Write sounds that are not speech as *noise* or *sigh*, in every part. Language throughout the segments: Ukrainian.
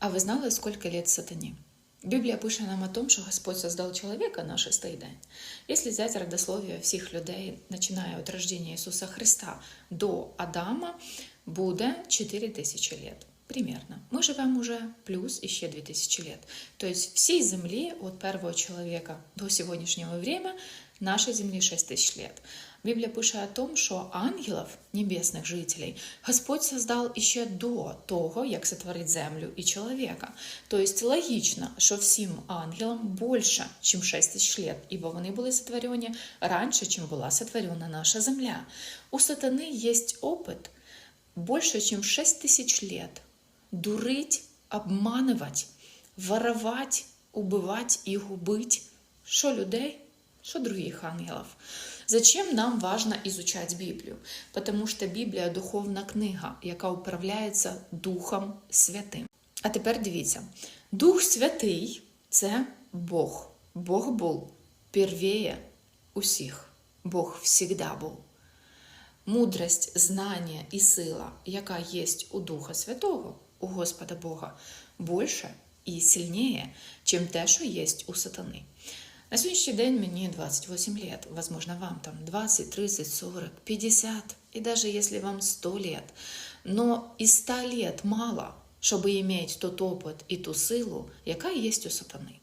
А ви знали, скільки лет сатані? Біблія пише нам о том, що Господь создав чоловіка на шестий день. Якщо взяти родослов'я всіх людей, починає від рождения Ісуса Христа до Адама, буде 4 тисячі лет. Примерно. Ми живемо уже плюс іще 2000 лет. Тобто всій землі від першого чоловіка до сьогоднішнього времени нашей землі 6 тисяч лет. Біблія пише о том, що ангелів, небесних жителей, Господь создав іще до того, як сотворить землю і чоловіка. Тобто логічно, що всім ангелам більше, ніж 6 тисяч лет, ібо вони були сотворені раніше, ніж була сотворена наша земля. У сатани є опит більше, ніж 6 тисяч лет дурить, обманывать, воровать, убивать і губить що людей, що других ангелов. Зачем нам важно изучать Біблію? Потому що Біблія духовна книга, яка управляється Духом Святим. А тепер дивіться: Дух Святий це Бог. Бог був первіє усіх. Бог всегда був. Мудрость, знання і сила, яка є у Духа Святого, у Господа Бога, більше і сильніше, чим те, що є у сатани. На сьогоднішній день мені 28 лет, возможно, вам там 20, 30, 40, 50, и даже если вам 100 лет. Но і 100 лет мало, щоб иметь тот опыт і ту силу, яка є у сатани.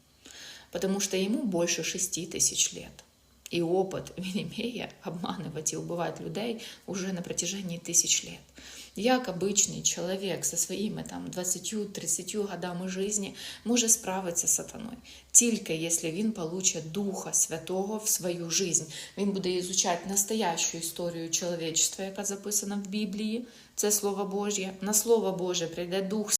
Потому что ему больше 6 тысяч лет И опыт *laughs* він имеє обманывать и убивать людей уже на протяжении тысяч лет. Як обычный человек со своими там 20-30 годами жизни може справитися з сатаною? Тільки якщо він получить Духа Святого в свою жизнь. Він буде ізучати настоящу історію чоловічества, яка записана в Біблії, це Слово Божє. На Слово Боже прийде Дух